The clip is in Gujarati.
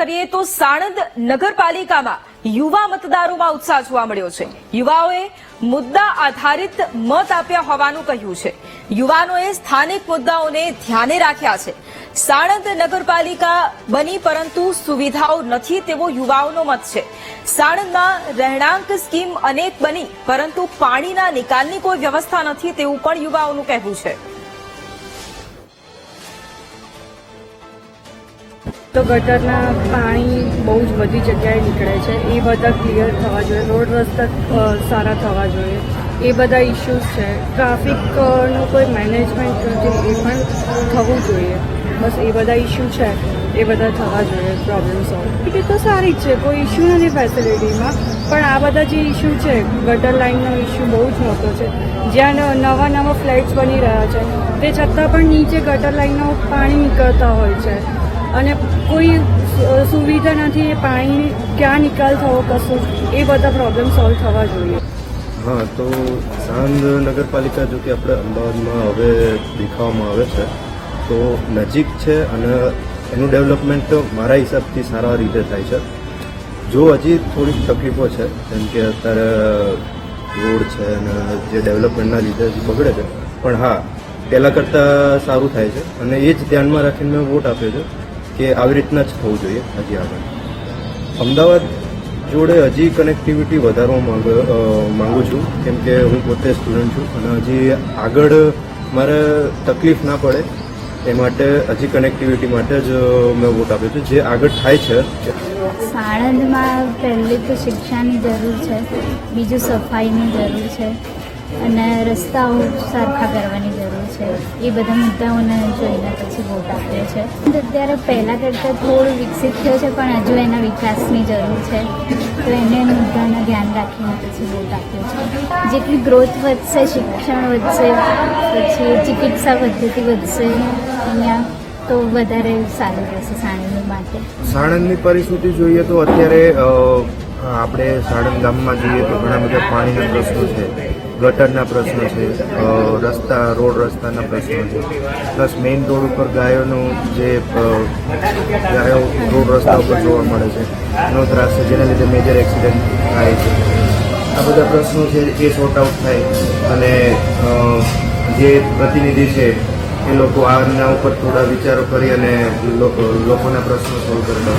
કરીએ તો સાણંદ નગરપાલિકામાં યુવા મતદારોમાં ઉત્સાહ જોવા મળ્યો છે. યુવાઓએ મુદ્દા આધારિત મત આપ્યા હોવાનું કહ્યું છે. યુવાનોએ સ્થાનિક મુદ્દાઓને ધ્યાને રાખ્યા છે. સાણંદ નગરપાલિકા બની પરંતુ સુવિધાઓ નથી તેવો યુવાઓનો મત છે. સાણંદમાં રહેણાંક સ્કીમ અનેક બની, પરંતુ પાણીના નિકાલની કોઈ વ્યવસ્થા નથી તેવું પણ યુવાઓનું કહેવું છે. તો ગટરના પાણી બહુ જ બધી જગ્યાએ નીકળે છે. એ બધા ક્લિયર થવા જોઈએ. રોડ રસ્તા સારા થવા જોઈએ. એ બધા ઇશ્યુઝ છે. ટ્રાફિકનું કોઈ મેનેજમેન્ટ નથી. એ પણ થવું જોઈએ. બસ એ બધા ઇશ્યુ છે. એ બધા થવા જોઈએ. પ્રોબ્લેમ સોલ્વ એ તો સારી જ છે. કોઈ ઇશ્યુ નથી ફેસિલિટીમાં પણ આ બધા જે ઇશ્યુ છે ગટર લાઇનનો ઇશ્યુ બહુ જ મોટો છે. જ્યાં નવા નવા ફ્લેટ્સ બની રહ્યા છે. તે છતાં પણ નીચે ગટર લાઇનનો પાણી નીકળતા હોય છે. અને કોઈ સુવિધા નથી પાણી ક્યાં નિકાલ થવો, કશું, એ બધા પ્રોબ્લેમ સોલ્વ થવા જોઈએ. હા, તો સાંજ નગરપાલિકા જો કે આપણે અમદાવાદમાં હવે દેખાવામાં આવે છે, તો નજીક છે અને એનું ડેવલપમેન્ટ મારા હિસાબથી સારા રીતે થાય છે. જો હજી થોડીક તકલીફો છે, જેમ કે અત્યારે રોડ છે અને જે ડેવલપમેન્ટના લીધે બગડે છે, પણ હા, પહેલાં કરતાં સારું થાય છે અને એ જ ધ્યાનમાં રાખીને મેં વોટ આપ્યો છે. કે આવી રીતના જ થવું જોઈએ હજી આગળ. અમદાવાદ જોડે હજી કનેક્ટિવિટી વધારવા માંગ માગું છું. કેમ કે હું પોતે સ્ટુડન્ટ છું અને હજી આગળ મારે તકલીફ ના પડે એ માટે હજી કનેક્ટિવિટી માટે જ મેં વોટ આપ્યો છે. જે આગળ થાય છે. સાણંદમાં પહેલી તો શિક્ષાની જરૂર છે, બીજું સફાઈની જરૂર છે, અને રસ્તાઓ સરખા કરવાની જરૂર છે. એ બધા મુદ્દાઓને જોઈને વોટ આપ્યો છે. અત્યારે પહેલાં કરતાં થોડું વિકસિત થયો છે, પણ હજુ એના વિકાસની જરૂર છે. તો એને મુદ્દાને ધ્યાન રાખીને પછી વોટ આપ્યો છે. જેટલી ગ્રોથ વધશે, શિક્ષણ વધશે, પછી ચિકિત્સા પદ્ધતિ વધશે, અહીંયા તો વધારે સારું રહેશે સાણંદ માટે. સાણંદની પરિસ્થિતિ જોઈએ તો અત્યારે આપણે સાણંદ ગામમાં જોઈએ તો ઘણા બધા પાણીના પ્રશ્નો છે, ગટરના પ્રશ્નો છે રસ્તા, રોડ રસ્તાના પ્રશ્નો છે. પ્લસ મેઇન રોડ ઉપર ગાયોનું જે ગાયો રોડ રસ્તા ઉપર જોવા મળે છે, એનો ત્રાસ છે, જેના લીધે મેજર એક્સિડન્ટ થાય છે. આ બધા પ્રશ્નો છે, એ સોર્ટ આઉટ થાય અને જે પ્રતિનિધિ છે, એ લોકો આના ઉપર થોડા વિચારો કરી અને લોકો, લોકોના પ્રશ્નો સોલ્વ કરતા.